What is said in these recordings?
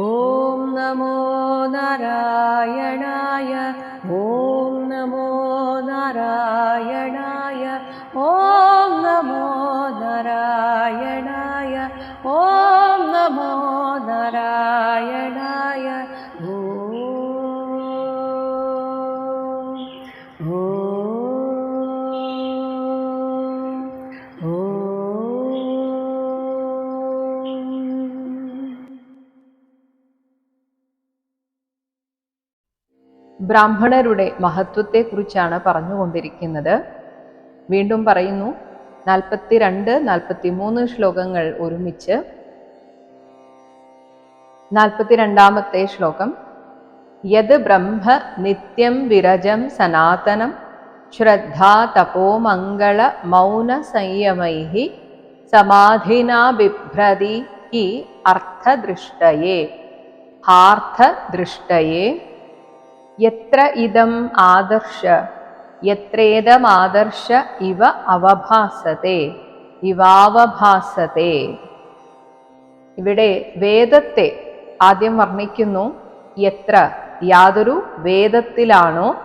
ॐ नमो नारायणाय ബ്രാഹ്മണരുടെ മഹത്വത്തെക്കുറിച്ചാണ് പറഞ്ഞുകൊണ്ടിരിക്കുന്നത്. വീണ്ടും പറയുന്നു നാൽപ്പത്തിരണ്ട് നാൽപ്പത്തിമൂന്ന് ശ്ലോകങ്ങൾ ഒരുമിച്ച്. നാൽപ്പത്തിരണ്ടാമത്തെ ശ്ലോകം യത് ബ്രഹ്മ നിത്യം വിരജം സനാതനം ശ്രദ്ധാ തപോമംഗള മൗന സംയമൈ സമാധിനാ ബിഭ്രതി ഹി അർത്ഥദൃഷ്ടയേ ഹാർത്ഥദൃഷ്ടയേ. യത്ര ഇതം ആദർശ? യത്രേതമാദർശ ഇവ അവഭാസത്തെ? ഇവാവഭാസത്തെ. ഇവിടെ വേദത്തെ ആദ്യം വർണിക്കുന്നു. എത്ര? യാതൊരു വേദത്തിലാണോ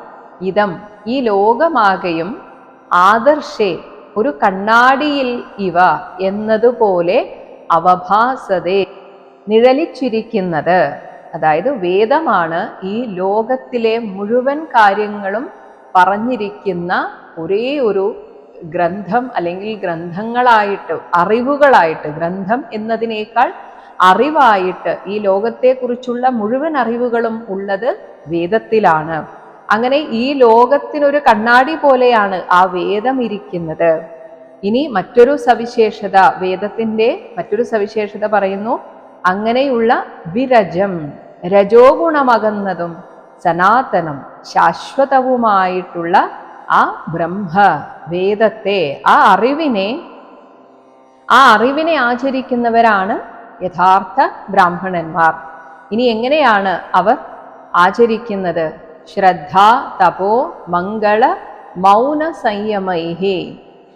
ഇതം. ഈ ലോകമാകെയും ആദർശേ ഒരു കണ്ണാടിയിൽ ഇവ എന്നതുപോലെ അവഭാസതേ നിഴലിച്ചിരിക്കുന്നത്. അതായത് വേദമാണ് ഈ ലോകത്തിലെ മുഴുവൻ കാര്യങ്ങളും പറഞ്ഞിരിക്കുന്ന ഒരേ ഒരു ഗ്രന്ഥം അല്ലെങ്കിൽ ഗ്രന്ഥങ്ങളായിട്ട് അറിവുകളായിട്ട് ഗ്രന്ഥം എന്നതിനേക്കാൾ അറിവായിട്ട് ഈ ലോകത്തെക്കുറിച്ചുള്ള മുഴുവൻ അറിവുകളും ഉള്ളത് വേദത്തിലാണ്. അങ്ങനെ ഈ ലോകത്തിനൊരു കണ്ണാടി പോലെയാണ് ആ വേദം ഇരിക്കുന്നത്. ഇനി മറ്റൊരു സവിശേഷത വേദത്തിന്റെ മറ്റൊരു സവിശേഷത പറയുന്നു. അങ്ങനെയുള്ള വിരജം രജോ രജോഗുണമകന്നതും സനാതനം ശാശ്വതവുമായിട്ടുള്ള ആ ബ്രഹ്മ വേദത്തെ ആ അറിവിനെ ആ അറിവിനെ ആചരിക്കുന്നവരാണ് യഥാർത്ഥ ബ്രാഹ്മണന്മാർ. ഇനി എങ്ങനെയാണ് അവർ ആചരിക്കുന്നത്? ശ്രദ്ധ തപോ മംഗള മൗന സംയമൈഹി.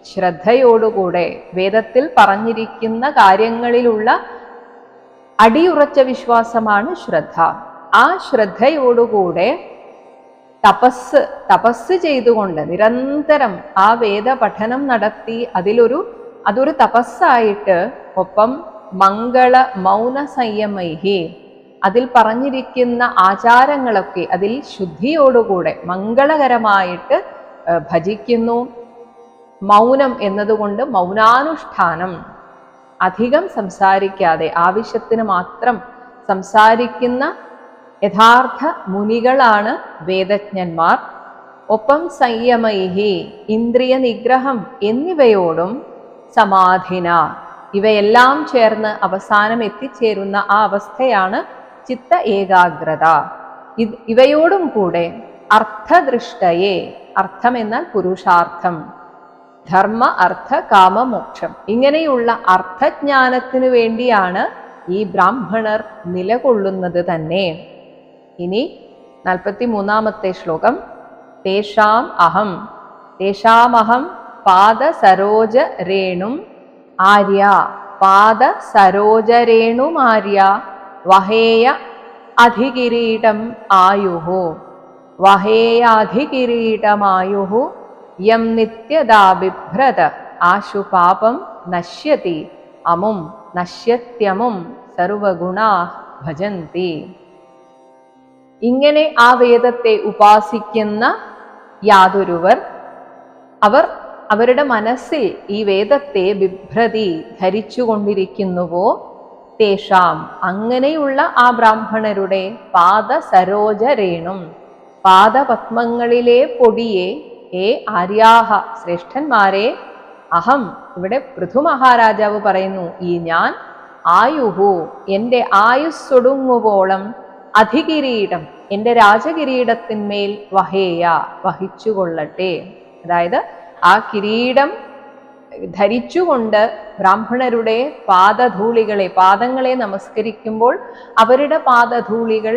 ശ്രദ്ധയോടുകൂടെ വേദത്തിൽ പറഞ്ഞിരിക്കുന്ന കാര്യങ്ങളിലുള്ള അടിയുറച്ച വിശ്വാസമാണ് ശ്രദ്ധ. ആ ശ്രദ്ധയോടുകൂടെ തപസ് തപസ് ചെയ്തുകൊണ്ട് നിരന്തരം ആ വേദ പഠനം നടത്തി അതിലൊരു അതൊരു തപസ്സായിട്ട് ഒപ്പം മംഗള മൗന സംയമൈഹി അതിൽ പറഞ്ഞിരിക്കുന്ന ആചാരങ്ങളൊക്കെ അതിൽ ശുദ്ധിയോടുകൂടെ മംഗളകരമായിട്ട് ഭജിക്കുന്നു. മൗനം എന്നതുകൊണ്ട് മൗനാനുഷ്ഠാനം. അധികം സംസാരിക്കാതെ ആവശ്യത്തിന് മാത്രം സംസാരിക്കുന്ന യഥാർത്ഥ മുനികളാണ് വേദജ്ഞന്മാർ. ഒപ്പം സംയമൈഹി ഇന്ദ്രിയ നിഗ്രഹം എന്നിവയോടും സമാധിന. ഇവയെല്ലാം ചേർന്ന് അവസാനം എത്തിച്ചേരുന്ന ആ അവസ്ഥയാണ് ചിത്ത ഏകാഗ്രത. ഇവയോടും കൂടെ അർത്ഥദൃഷ്ടയെ അർത്ഥം എന്നാൽ പുരുഷാർത്ഥം. ധർമ്മ അർത്ഥ കാമ മോക്ഷം. ഇങ്ങനെയുള്ള അർത്ഥജ്ഞാനത്തിനു വേണ്ടിയാണ് ഈ ബ്രാഹ്മണർ നിലകൊള്ളുന്നത് തന്നെ. ഇനി നാൽപ്പത്തി മൂന്നാമത്തെ ശ്ലോകം. തേഷാം അഹം. തേഷാമഹം പാദസരോജ രേണും ആര്യ. പാദ സരോജ പാദസരോജരേണുമാര്യ വഹേയ അധികിരീടം ആയുഹു. വഹേയാധികിരീടമായുഹു യം നിത്യദാ ബിഭ്രത ആശു പാപം നശ്യതി. അമും നശ്യത്യമും സർവഗുണാ ഭജന്തി. ഇങ്ങനെ ആ വേദത്തെ ഉപാസിക്കുന്ന യാതൊരുവർ അവർ അവരുടെ മനസ്സിൽ ഈ വേദത്തെ ബിഭ്രതി ധരിച്ചുകൊണ്ടിരിക്കുന്നുവോ? തേഷാം. അങ്ങനെയുള്ള ആ ബ്രാഹ്മണരുടെ പാദ സരോജരേണും പാദപത്മങ്ങളിലെ പൊടിയെ ഏ ആര്യാഹ ശ്രേഷ്ഠന്മാരെ അഹം ഇവിടെ പൃഥു മഹാരാജാവ് പറയുന്നു ഈ ഞാൻ ആയുഹു എന്റെ ആയുസ്സൊടുങ്ങുവോളം അധികിരീടം എന്റെ രാജകിരീടത്തിന്മേൽ വഹേയ വഹിച്ചുകൊള്ളട്ടെ. അതായത് ആ കിരീടം ധരിച്ചുകൊണ്ട് ബ്രാഹ്മണരുടെ പാദധൂളികളെ പാദങ്ങളെ നമസ്കരിക്കുമ്പോൾ അവരുടെ പാദധൂളികൾ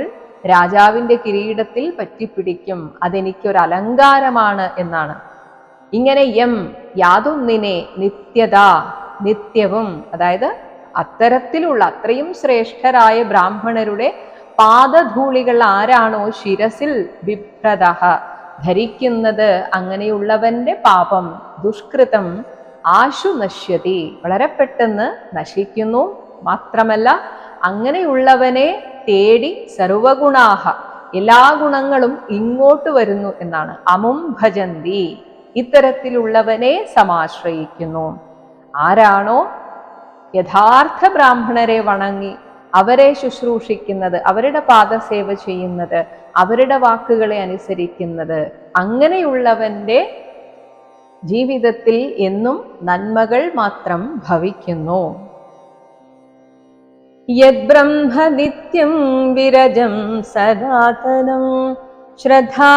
രാജാവിന്റെ കിരീടത്തിൽ പറ്റിപ്പിടിക്കും. അതെനിക്കൊരു അലങ്കാരമാണ് എന്നാണ്. ഇങ്ങനെ യം യാതൊന്നിനെ നിത്യത നിത്യവും അതായത് അത്തരത്തിലുള്ള അത്രയും ശ്രേഷ്ഠരായ ബ്രാഹ്മണരുടെ പാദധൂളികൾ ആരാണോ ശിരസിൽ ബിഭ്രത ധരിക്കുന്നത് അങ്ങനെയുള്ളവന്റെ പാപം ദുഷ്കൃതം ആശു നശ്യതി വളരെ പെട്ടെന്ന് നശിക്കുന്നു. മാത്രമല്ല അങ്ങനെയുള്ളവനെ തേടി സർവഗുണാഹ. എല്ലാ ഗുണങ്ങളും ഇങ്ങോട്ട് വരുന്നു എന്നാണ്. അമും ഭജന്തി. ഇത്തരത്തിലുള്ളവനെ സമാശ്രയിക്കുന്നു. ആരാണോ യഥാർത്ഥ ബ്രാഹ്മണരെ വണങ്ങി അവരെ ശുശ്രൂഷിക്കുന്നത് അവരുടെ പാദസേവ ചെയ്യുന്നത് അവരുടെ വാക്കുകളെ അനുസരിക്കുന്നത് അങ്ങനെയുള്ളവന്റെ ജീവിതത്തിൽ എന്നും നന്മകൾ മാത്രം ഭവിക്കുന്നു. यद्ब्रह्मदित्यं विरजं सदातनं श्रद्धा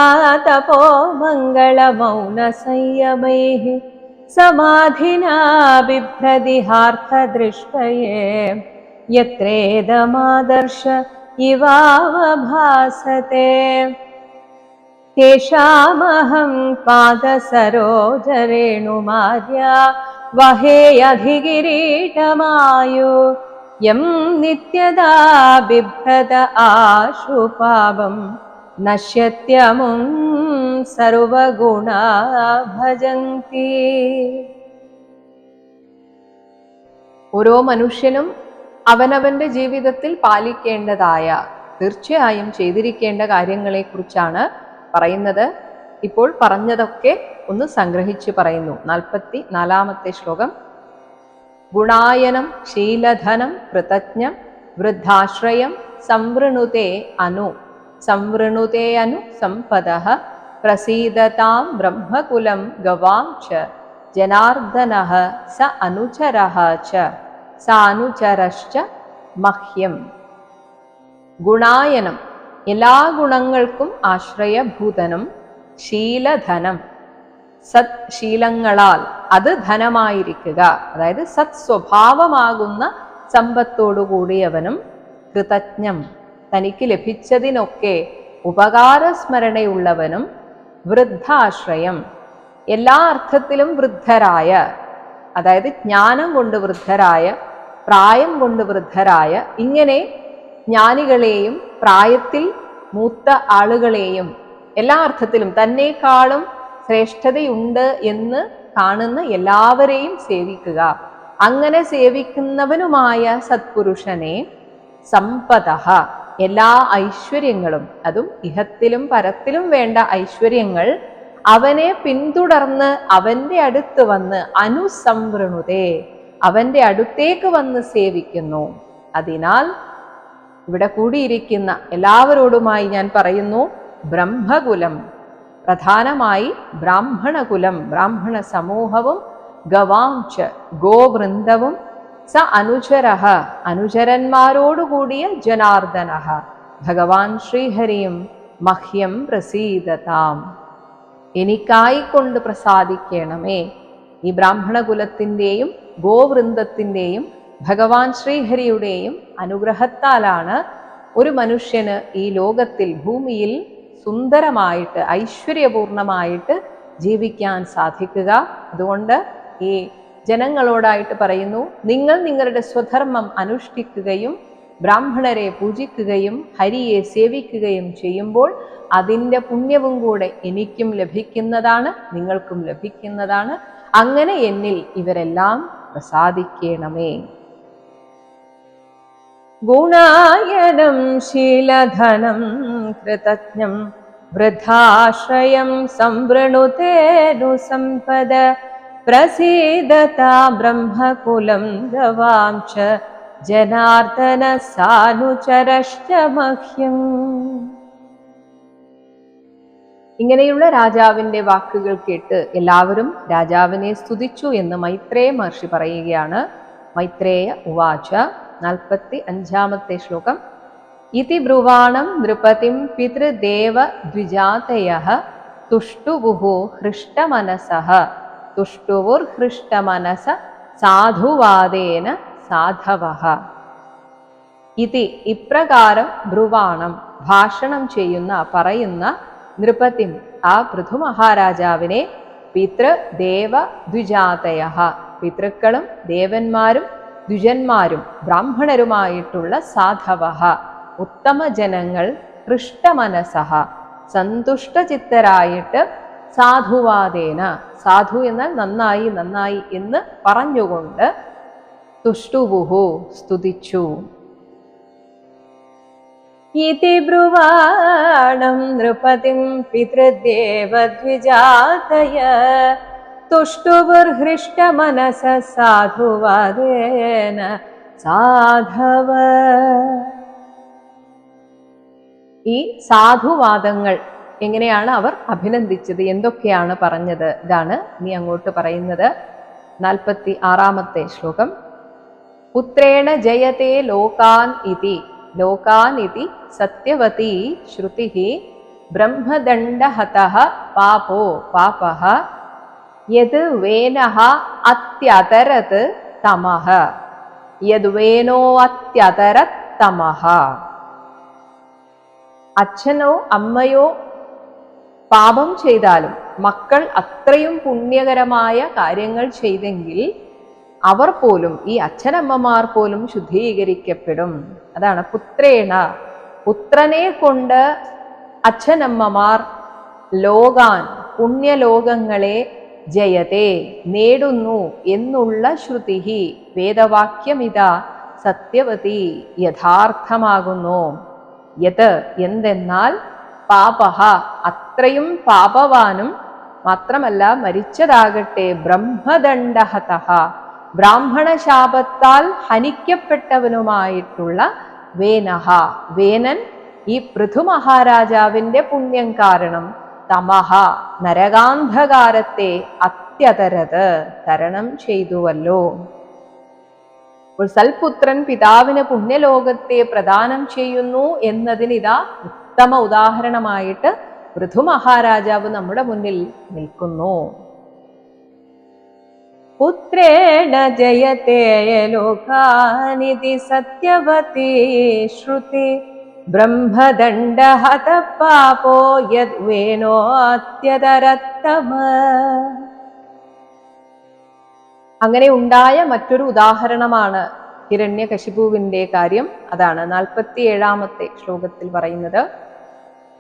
मङ्गलमौनसंयमैः समाधिना बिभ्रदिहार्थदृष्टये यत्रेदमादर्श इवावभासते। तेषामहं पादसरोजरेणुमार्या वहेऽधिगिरीटमायु യം നിത്യദാ ബിഭ്രത ആശു പാപം നശ്യത്യമും സർവഗുണ ഭജന്തി ഓരോ മനുഷ്യനും അവനവന്റെ ജീവിതത്തിൽ പാലിക്കേണ്ടതായ തീർച്ചയായും ചെയ്തിരിക്കേണ്ട കാര്യങ്ങളെക്കുറിച്ചാണ് പറയുന്നത്. ഇപ്പോൾ പറഞ്ഞതൊക്കെ ഒന്ന് സംഗ്രഹിച്ച് പറയുന്നു. നാൽപ്പത്തി നാലാമത്തെ ശ്ലോകം. ഗുണായനം ശീലധനം കൃതജ്ഞം വൃദ്ധാശ്രയം സംവൃണുതേ അനു. സംവൃണുതേ അനു സമ്പദ. പ്രസീദതാം ബ്രഹ്മകുലം ഗവാം ച. ജനാർദ്ദന സ അനുചര ച. സാനുചരശ്ച മഹ്യം. ഗുണായനം. എല്ലാ ഗുണങ്ങൾക്കും ആശ്രയഭൂതനം. ശീലധനം. സത് ശീലങ്ങളാൽ അത് ധനമായിരിക്കുക. അതായത് സത് സ്വഭാവമാകുന്ന സമ്പത്തോടു കൂടിയവനും കൃതജ്ഞം. തനിക്ക് ലഭിച്ചതിനൊക്കെ ഉപകാരസ്മരണയുള്ളവനും വൃദ്ധാശ്രയം. എല്ലാ അർത്ഥത്തിലും വൃദ്ധരായ അതായത് ജ്ഞാനം കൊണ്ട് വൃദ്ധരായ പ്രായം കൊണ്ട് വൃദ്ധരായ ഇങ്ങനെ ജ്ഞാനികളെയും പ്രായത്തിൽ മൂത്ത ആളുകളെയും എല്ലാ അർത്ഥത്തിലും തന്നെക്കാളും ശ്രേഷ്ഠതയുണ്ട് എന്ന് കാണുന്ന എല്ലാവരെയും സേവിക്കുക. അങ്ങനെ സേവിക്കുന്നവനുമായ സത്പുരുഷനെ സമ്പത എല്ലാ ഐശ്വര്യങ്ങളും അതും ഇഹത്തിലും പരത്തിലും വേണ്ട ഐശ്വര്യങ്ങൾ അവനെ പിന്തുടർന്ന് അവന്റെ അടുത്ത് വന്ന് അനുസംവൃണുതേ അവന്റെ അടുത്തേക്ക് വന്ന് സേവിക്കുന്നു. അതിനാൽ ഇവിടെ കൂടിയിരിക്കുന്ന എല്ലാവരോടുമായി ഞാൻ പറയുന്നു ബ്രഹ്മകുലം. പ്രധാനമായി ബ്രാഹ്മണകുലം ബ്രാഹ്മണ സമൂഹവും ഗവാംച ഗോവൃന്ദവും സ അനുചര അനുചരന്മാരോടുകൂടിയ ജനാർദ്ദന ഭഗവാൻ ശ്രീഹരിയും മഹ്യം പ്രസീദതാം. എനിക്കായിക്കൊണ്ട് പ്രസാദിക്കണമേ. ഈ ബ്രാഹ്മണകുലത്തിന്റെയും ഗോവൃന്ദത്തിന്റെയും ഭഗവാൻ ശ്രീഹരിയുടെയും അനുഗ്രഹത്താലാണ് ഒരു മനുഷ്യന് ഈ ലോകത്തിൽ ഭൂമിയിൽ സുന്ദരമായിട്ട് ഐശ്വര്യപൂർണമായിട്ട് ജീവിക്കാൻ സാധിക്കുക. അതുകൊണ്ട് ഈ ജനങ്ങളോടായിട്ട് പറയുന്നു നിങ്ങൾ നിങ്ങളുടെ സ്വധർമ്മം അനുഷ്ഠിക്കുകയും ബ്രാഹ്മണരെ പൂജിക്കുകയും ഹരിയെ സേവിക്കുകയും ചെയ്യുമ്പോൾ അതിന്റെ പുണ്യവും കൂടെ എനിക്കും ലഭിക്കുന്നതാണ് നിങ്ങൾക്കും ലഭിക്കുന്നതാണ്. അങ്ങനെ എന്നിൽ ഇവരെല്ലാം പ്രസാദിക്കണമേ. ഗുണായനം ശീലധനം കൃതജ്ഞം സംവൃണുതേനു സമ്പദ പ്രസീദതാ ബ്രഹ്മകുലം ഗവാം ച ജനാർദ്ദന സാനുചരശ്ച മഹ്യം ഇങ്ങനെയുള്ള രാജാവിന്റെ വാക്കുകൾ കേട്ട് എല്ലാവരും രാജാവിനെ സ്തുതിച്ചു എന്ന് മൈത്രേയ മഹർഷി പറയുകയാണ്. മൈത്രേയ ഉവാച നാൽപ്പത്തി അഞ്ചാമത്തെ ശ്ലോകം. ഇതി ബ്രുവാണം നൃപതിം പിതൃദേവ ദ്വിജാതയ തുഷ്ടുവുഹു ഹൃഷ്ടമനസ തുഷ്ടുവുർ ഹൃഷ്ടമനസ സാധുവാദേന സാധവ ഇതി ഇപ്രകാരം ബ്രുവാണം ഭാഷണം ചെയ്യുന്ന പറയുന്ന നൃപതിം ആ പൃഥുമഹാരാജാവിനെ മഹാരാജാവിനെ പിതൃദേവ ദ്വിജാതയ പിതൃക്കളും ദേവന്മാരും ദ്വിജന്മാരും ബ്രാഹ്മണരുമായിട്ടുള്ള സാധവഹ. ഉത്തമ ജനങ്ങൾ ഹൃഷ്ടമനസഹ സന്തുഷ്ടചിത്തരായിട്ട് സാധുവാദേന സാധു എന്നാൽ നന്നായി നന്നായി എന്ന് പറഞ്ഞുകൊണ്ട് തുഷ്ടുവുഹു സ്തുതിച്ചു. ഇതി നൃപതിം പിതൃദേവദ്വിജാതയ. തുഷ്ടുവുർഹൃഷ്ടമനസ സാധുവാദേന സാധവ. ഈ സാധുവാദങ്ങൾ എങ്ങനെയാണ് അവർ അഭിനന്ദിച്ചത്? എന്തൊക്കെയാണ് പറഞ്ഞത്? ഇതാണ് നീ അങ്ങോട്ട് പറയുന്നത്. നാൽപ്പത്തി ആറാമത്തെ ശ്ലോകം. പുത്രേണ ജയത്തെ ലോകാൻ ഇതി. ലോകാൻ ഇതി സത്യവതി ശ്രുതി ബ്രഹ്മദണ്ഡഹത പാപോ പാപ യത് വേന അത്യതരത് തമഹ യത് വേനോ അത്യതരത് തമഃ. അച്ഛനോ അമ്മയോ പാപം ചെയ്താലും മക്കൾ അത്രയും പുണ്യകരമായ കാര്യങ്ങൾ ചെയ്തെങ്കിൽ അവർ പോലും ഈ അച്ഛനമ്മമാർ പോലും ശുദ്ധീകരിക്കപ്പെടും. അതാണ് പുത്രേണ. പുത്രനെ കൊണ്ട് അച്ഛനമ്മമാർ ലോകാൻ പുണ്യലോകങ്ങളെ ജയതേ നേടുന്നു എന്നുള്ള ശ്രുതി വേദവാക്യമിത സത്യവതി യഥാർത്ഥമാകുന്നു. യത് എന്തെന്നാൽ പാപഹ. അത്രയും പാപവാനും മാത്രമല്ല മരിച്ചതാകട്ടെ ബ്രഹ്മദണ്ഡഹത ബ്രാഹ്മണ ശാപത്താൽ ഹനിക്കപ്പെട്ടവനുമായിട്ടുള്ള വേനഹ. വേനൻ ഈ പൃഥു മഹാരാജാവിന്റെ പുണ്യം കാരണം തമഹ നരകാന്ധകാരത്തെ അത്യതരത് തരണം ചെയ്തുവല്ലോ. സൽപുത്രൻ പിതാവിന് പുണ്യലോകത്തെ പ്രദാനം ചെയ്യുന്നു എന്നതിനിതാ ഉത്തമ ഉദാഹരണമായിട്ട് പൃഥു മഹാരാജാവ് നമ്മുടെ മുന്നിൽ നിൽക്കുന്നു. പുത്രേണ ജയത്തെ സത്യവതി ശ്രുതി ബ്രഹ്മദണ്ഡഹത പാപോ യദ്വേനോ അത്യതരത്തമ അങ്ങനെ ഉണ്ടായ മറ്റൊരു ഉദാഹരണമാണ് ഹിരണ്യകശിപുവിന്റെ കാര്യം. അതാണ് നാൽപ്പത്തി ഏഴാമത്തെ ശ്ലോകത്തിൽ പറയുന്നത്.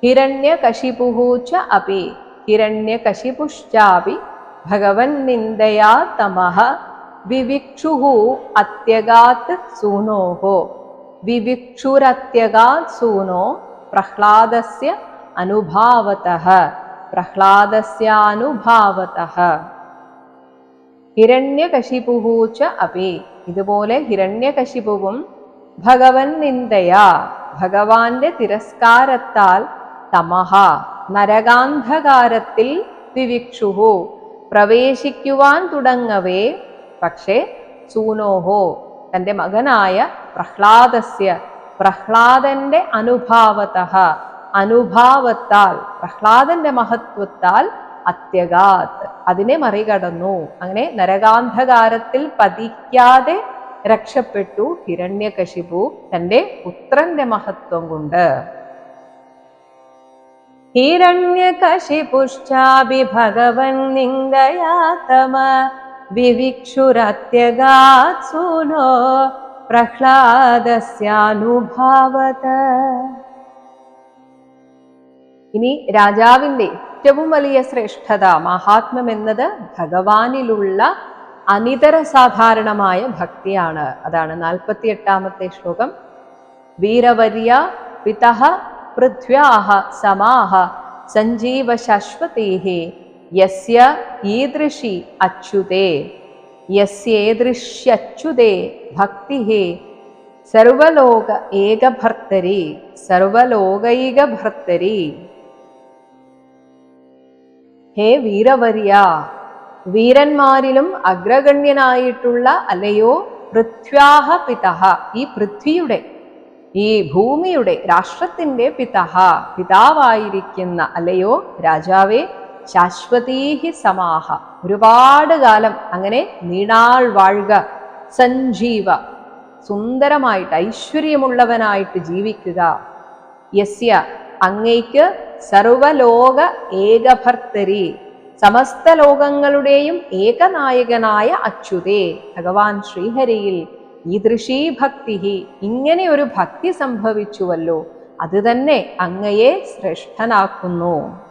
ഹിരണ്യകശിപുഹൂച്ച അപി ഹിരണ്യകശിപുശ്ചാപി ഭഗവൻ നിന്ദയാ തമഹ വിവിക്ഷുഹു അത്യഗാത് സൂനോഹോ വിവിക്ഷുരത്യഗാത് സൂനോ പ്രഹ്ലാദസ്യ അനുഭാവതഃ പ്രഹ്ലാദസ്യാനുഭാവതഃ. ഹിരണ്യകശിപുഹൂച്ച അപി. ഇതുപോലെ ഹിരണ്യകശിപുവും ഭഗവൻ നിന്ദയാ. ഭഗവാന്റെ തിരസ്കാരത്താൽ തമഹ. നരകാന്ധകാരത്തിൽ വിവിക്ഷുഹു. പ്രവേശിക്കുവാൻ തുടങ്ങവേ. പക്ഷേ സൂനോഹോ തന്റെ മകനായ പ്രഹ്ലാദസ്യ പ്രഹ്ലാദന്റെ അനുഭാവത അനുഭാവത്താൽ പ്രഹ്ലാദന്റെ മഹത്വത്താൽ അത്യഗാത്. അതിനെ മറികടന്നു. അങ്ങനെ നരകാന്ധകാരത്തിൽ പതിക്കാതെ രക്ഷപ്പെട്ടു ഹിരണ്യകശിപു തന്റെ പുത്രന്റെ മഹത്വം കൊണ്ട്. ഹിരണ്യകശിപുശ്ചാപി ഭഗവൻ നിങ്കയാതമ വിവിക്ഷുരത്യഗാത് സൂനോ പ്രഹ്ലാദസ്യാനുഭാവത. ഇനി രാജാവിന്റെ ഏറ്റവും വലിയ ശ്രേഷ്ഠത മഹാത്മ്യം എന്നത് ഭഗവാനിലുള്ള അനിതര സാധാരണമായ ഭക്തിയാണ്. അതാണ് നാൽപ്പത്തി എട്ടാമത്തെ ശ്ലോകം. വീരവര്യ പിതഹ പൃഥ്വ്യാഹ സമാഹ സഞ്ജീവ ശാശ്വതീഹി യസ്യ ഈദൃശി അച്യുതേ യസ്യേദൃശ്യച്യുതേ ഭക്തിഹേ സർവലോക ഏകഭർത്തരി സർവലോകൈകഭർത്തരി ഹേ വീരവര്യ വീരന്മാരിലും അഗ്രഗണ്യനായിട്ടുള്ള അല്ലയോ പൃഥ്വാഹ പിതഹ ഈ പൃഥ്വിയുടെ ഈ ഭൂമിയുടെ രാഷ്ട്രത്തിന്റെ പിതഹ പിതാവായിരിക്കുന്ന അല്ലയോ രാജാവേ ശാശ്വതീഹി സമാഹ. ഒരുപാട് കാലം അങ്ങനെ നീണാൾ വാഴുക സഞ്ജീവ സുന്ദരമായിട്ട് ഐശ്വര്യമുള്ളവനായിട്ട് ജീവിക്കുക. യസ്യ അങ്ങയ്ക്ക് സർവലോക ഏകഭർത്തരി സമസ്ത ലോകങ്ങളുടെയും ഏകനായകനായ അച്യുതേ. ഭഗവാൻ ശ്രീഹരിയിൽ ഈദൃശീ ഭക്തി ഇങ്ങനെ ഒരു ഭക്തി സംഭവിച്ചുവല്ലോ. അത് തന്നെ അങ്ങയെ ശ്രേഷ്ഠനാക്കുന്നു.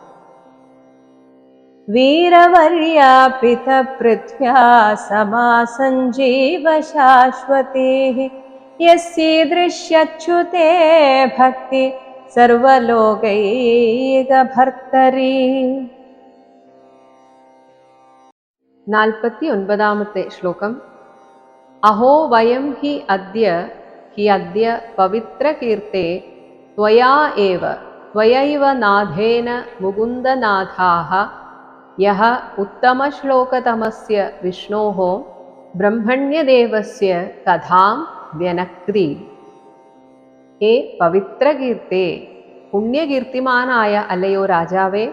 വീരവർയാപിതപൃഥ്വ്യാ സമാസഞ്ജീവ ശാശ്വതേ ഭക്തി സർവലോകൈകഭർത്തരീ. നാൽപ്പത്തി ഒൻപതാമത്തെ ശ്ലോകം. അഹോ വയം ഹി അദ്യ ഹി അദ്യ പവിത്രകീർത്തെ ത്വയാ ഏവ ത്വയൈവ നാഥേന മുകുന്ദനാഥാः യः ഉത്തമശ്ലോകതമസ്യ വിഷ്ണോः ബ്രഹ്മണ്യദേവസ്യ കഥാം വ്യനക്തി. ഏ പവിത്രകീർത്തേ പുണ്യകീർത്തിമാനായ അല്ലയോ രാജാവേ?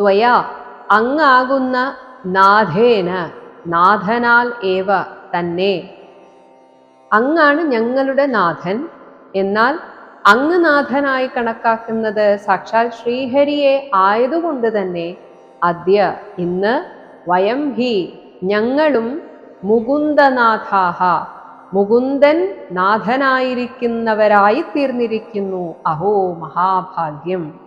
ത്വയാ അങ്ങാകുന്ന നാഥേന നാഥനാൽ ഏവ തന്നെ. അങ്ങാണ് ഞങ്ങളുടെ നാഥൻ. എന്നാൽ അങ്ങ് നാഥനായി കണക്കാക്കുന്നത് സാക്ഷാൽ ശ്രീഹരിയെ ആയതുകൊണ്ട് തന്നെ അദ്യ ഇന്ന് വയം ഹി ഞങ്ങളും മുകുന്ദനാഥാഹ. മുകുന്ദൻ നാഥനായിരിക്കുന്നവരായി തീർന്നിരിക്കുന്നു അഹോ മഹാഭാഗ്യം.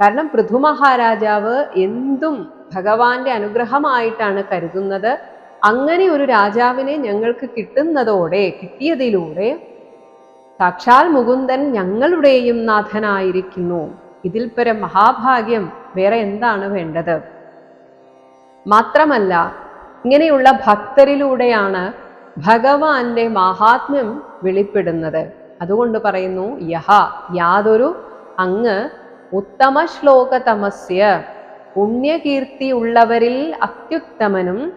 കാരണം പൃഥു മഹാരാജാവ് എന്തും ഭഗവാന്റെ അനുഗ്രഹമായിട്ടാണ് കരുതുന്നത്. അങ്ങനെ ഒരു രാജാവിനെ ഞങ്ങൾക്ക് കിട്ടുന്നതോടെ കിട്ടിയതിലൂടെ സാക്ഷാൽ മുകുന്ദൻ ഞങ്ങളുടെയും നാഥനായിരിക്കുന്നു. ഇതിൽ പരം മഹാഭാഗ്യം വേറെ എന്താണ് വേണ്ടത്? മാത്രമല്ല ഇങ്ങനെയുള്ള ഭക്തരിലൂടെയാണ് ഭഗവാന്റെ മഹാത്മ്യം വെളിപ്പെടുന്നത്. അതുകൊണ്ട് പറയുന്നു യഹ യാതൊരു അങ്ങ് ഉത്തമ ശ്ലോകതമസ്യ പുണ്യകീർത്തി ഉള്ളവരിൽ അത്യുത്തമനും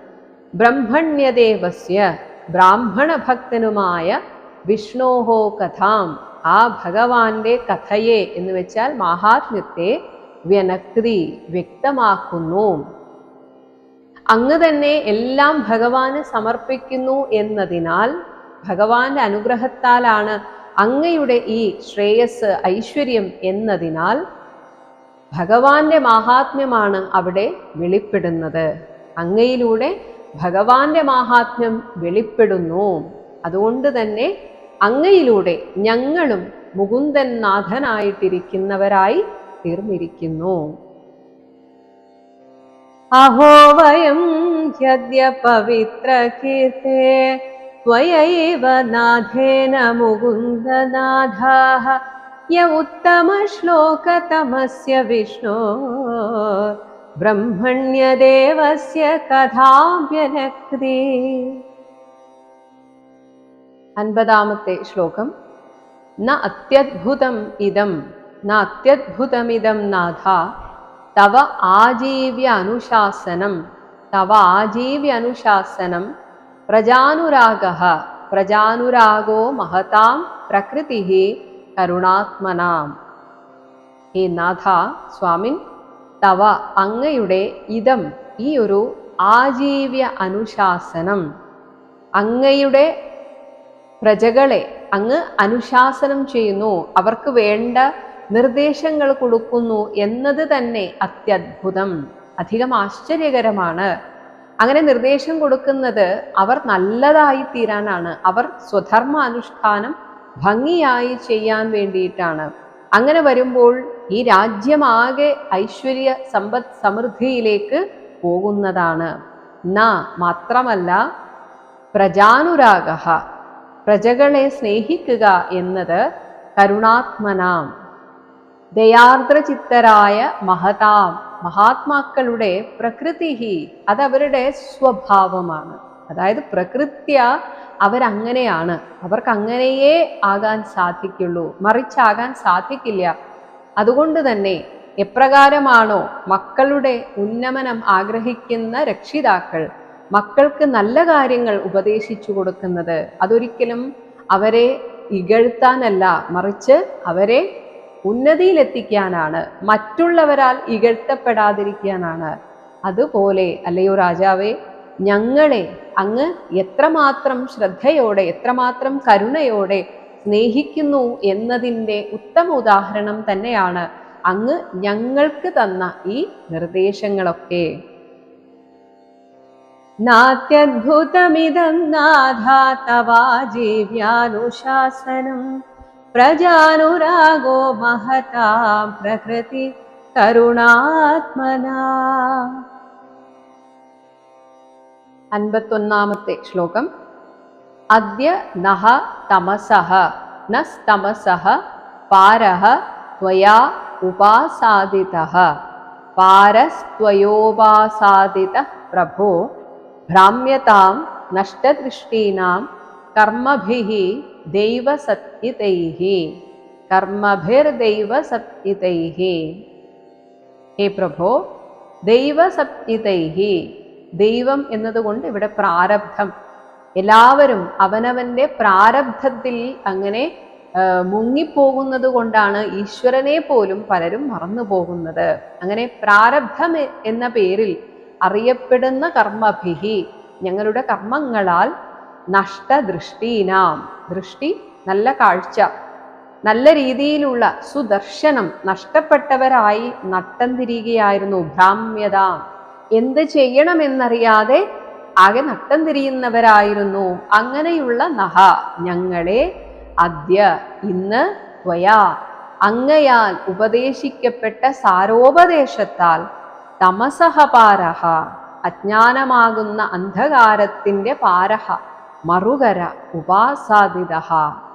ബ്രഹ്മണ്യദേവസ്യ. ബ്രാഹ്മണ ഭക്തനുമായ വിഷ്ണോഹോ കഥാം. ആ ഭഗവാന്റെ കഥയെ എന്ന് വെച്ചാൽ മഹാത്മ്യത്തെ വ്യനക്തി വ്യക്തമാക്കുന്നു. അങ്ങ് തന്നെ എല്ലാം ഭഗവാന് സമർപ്പിക്കുന്നു എന്നതിനാൽ ഭഗവാന്റെ അനുഗ്രഹത്താലാണ് അങ്ങയുടെ ഈ ശ്രേയസ് ഐശ്വര്യം എന്നതിനാൽ ഭഗവാന്റെ മാഹാത്മ്യമാണ് അവിടെ വെളിപ്പെടുന്നത്. അങ്ങയിലൂടെ ഭഗവാന്റെ മാഹാത്മ്യം വെളിപ്പെടുന്നു. അതുകൊണ്ട് തന്നെ അങ്ങയിലൂടെ ഞങ്ങളും മുകുന്ദൻ നാഥനായിട്ടിരിക്കുന്നവരായി തീർന്നിരിക്കുന്നു. अहो वयं ह्यद्य पवित्रकीर्ते त्वयैव नाथेन मुकुन्दनाथाः। य उत्तमश्लोकतमस्य विष्णो ब्रह्मण्यदेवस्य कथाव्यनक्ति। अन्वदामत्ते श्लोकम् न अत्यद्भुतम् इदं इदम् नात्यद्भुतमिदं नाथा തവ ആജീവ്യ അനുശാസനം. തവ ആജീവ്യ അനുശാസനം. പ്രജാനുരാഗ. പ്രജാനുരാഗോ മഹതാം പ്രകൃതി കരുണാത്മനാം. ഹേ നാഥ സ്വാമിൻ തവ അങ്ങയുടെ ഇതം ഈ ഒരു ആജീവ്യ അനുശാസനം. അങ്ങയുടെ പ്രജകളെ അങ്ങ് അനുശാസനം ചെയ്യുന്നു. അവർക്ക് വേണ്ട നിർദ്ദേശങ്ങൾ കൊടുക്കുന്നു എന്നത് തന്നെ അത്യത്ഭുതം. അധികം ആശ്ചര്യകരമാണ്. അങ്ങനെ നിർദ്ദേശം കൊടുക്കുന്നത് അവർ നല്ലതായി തീരാനാണ്. അവർ സ്വധർമ്മ അനുഷ്ഠാനം ഭംഗിയായി ചെയ്യാൻ വേണ്ടിയിട്ടാണ്. അങ്ങനെ വരുമ്പോൾ ഈ രാജ്യമാകെ ഐശ്വര്യ സമ്പദ് സമൃദ്ധിയിലേക്ക് പോകുന്നതാണ്. ന മാത്രമല്ല പ്രജാനുരാഗ പ്രജകളെ സ്നേഹിക്കുക എന്നത് കരുണാത്മനാം. ദയാർദ്രചിത്തരായ മഹതാം മഹാത്മാക്കളുടെ പ്രകൃതി അതവരുടെ സ്വഭാവമാണ്. അതായത് പ്രകൃത്യ അവരങ്ങനെയാണ്. അവർക്ക് അങ്ങനെയേ ആകാൻ സാധിക്കുള്ളൂ. മറിച്ചാകാൻ സാധിക്കില്ല. അതുകൊണ്ട് തന്നെ എപ്രകാരമാണോ മക്കളുടെ ഉന്നമനം ആഗ്രഹിക്കുന്ന രക്ഷിതാക്കൾ മക്കൾക്ക് നല്ല കാര്യങ്ങൾ ഉപദേശിച്ചു കൊടുക്കുന്നത്? അതൊരിക്കലും അവരെ ഇകഴ്ത്താനല്ല. മറിച്ച് അവരെ ഉന്നതിയിലെത്തിക്കാനാണ് മറ്റുള്ളവരാൽ ഇകഴ്ത്തപ്പെടാതിരിക്കാനാണ്. അതുപോലെ അല്ലയോ രാജാവേ ഞങ്ങളെ അങ്ങ് എത്രമാത്രം ശ്രദ്ധയോടെ എത്രമാത്രം കരുണയോടെ സ്നേഹിക്കുന്നു എന്നതിന്റെ ഉത്തമ ഉദാഹരണം തന്നെയാണ് അങ്ങ് ഞങ്ങൾക്ക് തന്ന ഈ നിർദ്ദേശങ്ങളൊക്കെ. നാത്യദ്ഭുതമിതം നാഥാ തവാ ജീവ്യാനുശാസനം. प्रजानुरागो महतां प्रकृति करुणात्मना അൻപത്തൊന്നാമത്തെ ശ്ലോകം അദ്യ നഹ തമസഃ നസ്തമസഃ പാരഃ ത്വയാ ഉപാസാദിതഃ പാരസ്ത്വയോപാസാദിതഃ പ്രഭോ ഭ്രാമ്യതാം നഷ്ടദൃഷ്ടീനാം കർമ്മഭിः ദൈവസത്യതൈः കർമ്മഭിർദൈവസത്യതൈः ഹേ പ്രഭോ ദൈവസത്യതൈഹി. ദൈവം എന്നതുകൊണ്ട് ഇവിടെ പ്രാരബ്ധം. എല്ലാവരും അവനവന്റെ പ്രാരബ്ധത്തിൽ അങ്ങനെ മുങ്ങിപ്പോകുന്നത് കൊണ്ടാണ് ഈശ്വരനെ പോലും പലരും മറന്നു പോകുന്നത്. അങ്ങനെ പ്രാരബ്ധം എന്ന പേരിൽ അറിയപ്പെടുന്ന കർമ്മഭിഹി ഞങ്ങളുടെ കർമ്മങ്ങളാൽ നഷ്ടദൃഷ്ടീനാം. ദൃഷ്ടി നല്ല കാഴ്ച. നല്ല രീതിയിലുള്ള സുദർശനം നഷ്ടപ്പെട്ടവരായി നട്ടം തിരിയുകയായിരുന്നു ഭ്രാമ്യത. എന്ത് ചെയ്യണമെന്നറിയാതെ ആകെ നട്ടം തിരിയുന്നവരായിരുന്നു അങ്ങനെയുള്ള നഹ ഞങ്ങളെ അദ്യ ഇന്ന് ത്വയാ. അങ്ങയാൽ ഉപദേശിക്കപ്പെട്ട സാരോപദേശത്താൽ തമസഹ പാരഹ അജ്ഞാനമാകുന്ന അന്ധകാരത്തിന്റെ പാരഹ. മറുകര ഉപാസാധിത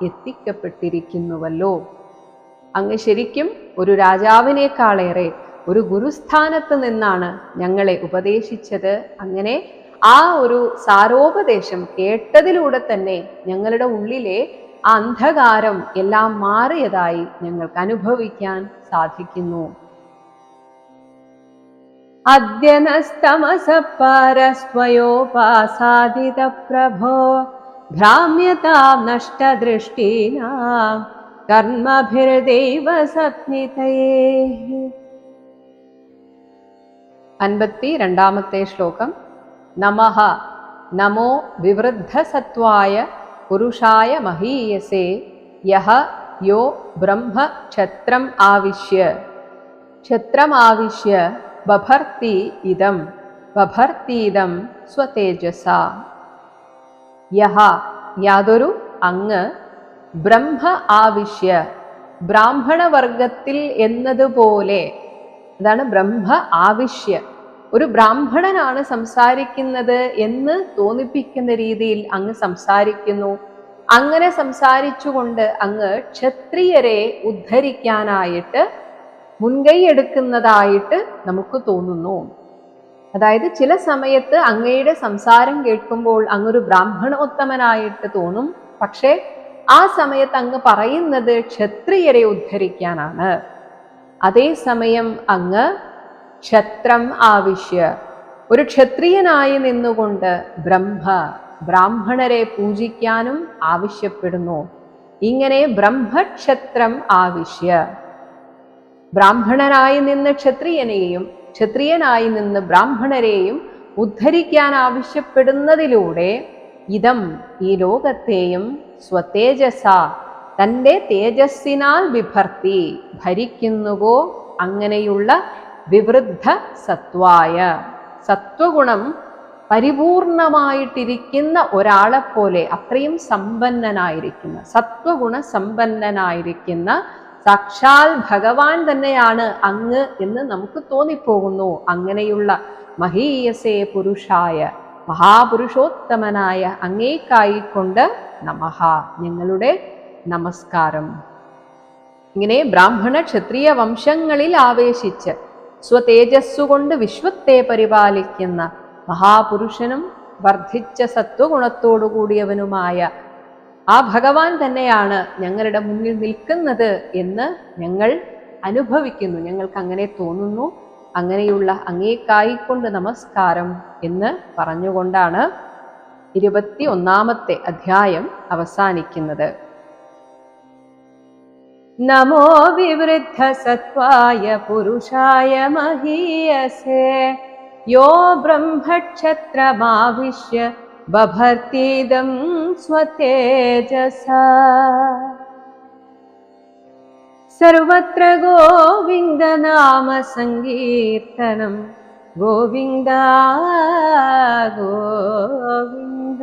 എത്തിക്കപ്പെട്ടിരിക്കുന്നുവല്ലോ. അങ്ങ് ശരിക്കും ഒരു രാജാവിനേക്കാളേറെ ഒരു ഗുരുസ്ഥാനത്ത് നിന്നാണ് ഞങ്ങളെ ഉപദേശിച്ചത്. അങ്ങനെ ആ ഒരു സാരോപദേശം കേട്ടതിലൂടെ തന്നെ ഞങ്ങളുടെ ഉള്ളിലെ അന്ധകാരം എല്ലാം മാറിയതായി ഞങ്ങൾക്ക് അനുഭവിക്കാൻ സാധിക്കുന്നു. അദ്യ നസ്തമസ പരസ്വയോപാസാദിത പ്രഭോ ഭ്രാമ്യതാം നഷ്ടദൃഷ്ടീനാം കർമ്മഭിർദൈവ സപ്നിതയേ അൻപത്തി രണ്ടാമത്തെ ശ്ലോകം. നമഃ നമോ വിവൃദ്ധസത്വായ പുരുഷായ മഹീയസേ യഹ യോ ബഭർത്തി ഇതം ബഭർത്തീതം സ്വതേജസ. യഹ യാതൊരു അങ്ങ് ബ്രഹ്മ ആവിശ്യ ബ്രാഹ്മണവർഗത്തിൽ എന്നതുപോലെ. അതാണ് ബ്രഹ്മ ആവിശ്യ. ഒരു ബ്രാഹ്മണനാണ് സംസാരിക്കുന്നത് എന്ന് തോന്നിപ്പിക്കുന്ന രീതിയിൽ അങ്ങ് സംസാരിക്കുന്നു. അങ്ങനെ സംസാരിച്ചുകൊണ്ട് അങ്ങ് ക്ഷത്രിയരെ ഉദ്ധരിക്കാനായിട്ട് മുൻകൈ എടുക്കുന്നതായിട്ട് നമുക്ക് തോന്നുന്നു. അതായത് ചില സമയത്ത് അങ്ങയുടെ സംസാരം കേൾക്കുമ്പോൾ അങ്ങൊരു ബ്രാഹ്മണോത്തമനായിട്ട് തോന്നും. പക്ഷേ ആ സമയത്ത് അങ്ങ് പറയുന്നത് ക്ഷത്രിയരെ ഉദ്ധരിക്കാനാണ്. അതേസമയം അങ്ങ് ക്ഷത്രം ആവശ്യ. ഒരു ക്ഷത്രിയനായി നിന്നുകൊണ്ട് ബ്രഹ്മ ബ്രാഹ്മണരെ പൂജിക്കാനും ആവശ്യപ്പെടുന്നു. ഇങ്ങനെ ബ്രഹ്മക്ഷത്രം ആവശ്യ. ബ്രാഹ്മണനായി നിന്ന് ക്ഷത്രിയനെയും ക്ഷത്രിയനായി നിന്ന് ബ്രാഹ്മണരെയും ഉദ്ധരിക്കാൻ ആവശ്യപ്പെടുന്നതിലൂടെ ഇതം ഈ ലോകത്തെയും സ്വതേജസ തന്റെ തേജസ്സിനാൽ വിഭർത്തി ഭരിക്കുന്നുവോ അങ്ങനെയുള്ള വിവൃദ്ധ സത്വായ. സത്വഗുണം പരിപൂർണമായിട്ടിരിക്കുന്ന ഒരാളെപ്പോലെ അത്രയും സമ്പന്നനായിരിക്കുന്ന സത്വഗുണ സമ്പന്നനായിരിക്കുന്ന സാക്ഷാൽ ഭഗവാൻ തന്നെയാണ് അങ്ങ് എന്ന് നമുക്ക് തോന്നിപ്പോകുന്നു. അങ്ങനെയുള്ള മഹീയസേ പുരുഷായ മഹാപുരുഷോത്തമനായ അങ്ങേക്കായിക്കൊണ്ട് നമഹ ഞങ്ങളുടെ നമസ്കാരം. ഇങ്ങനെ ബ്രാഹ്മണ ക്ഷത്രിയ വംശങ്ങളിൽ ആവേശിച്ച് സ്വതേജസ്സുകൊണ്ട് വിശ്വത്തെ പരിപാലിക്കുന്ന മഹാപുരുഷനും വർദ്ധിച്ച സത്വഗുണത്തോടുകൂടിയവനുമായ ആ ഭഗവാൻ തന്നെയാണ് ഞങ്ങളുടെ മുന്നിൽ നിൽക്കുന്നത് എന്ന് ഞങ്ങൾ അനുഭവിക്കുന്നു. ഞങ്ങൾക്ക് അങ്ങനെ തോന്നുന്നു. അങ്ങനെയുള്ള അങ്ങേക്കായിക്കൊണ്ട് നമസ്കാരം എന്ന് പറഞ്ഞുകൊണ്ടാണ് ഇരുപത്തി ഒന്നാമത്തെ അധ്യായം അവസാനിക്കുന്നത്. നമോ വിവൃദ്ധ സത്വായ പുരുഷായ മഹീയസേ യോ ബ്രഹ്മക്ഷത്രമാവിശ്യ बभर्तीदं स्वतेजसा। सर्वत्र गोविन्दनामसङ्कीर्तनं गोविन्द गोविन्द।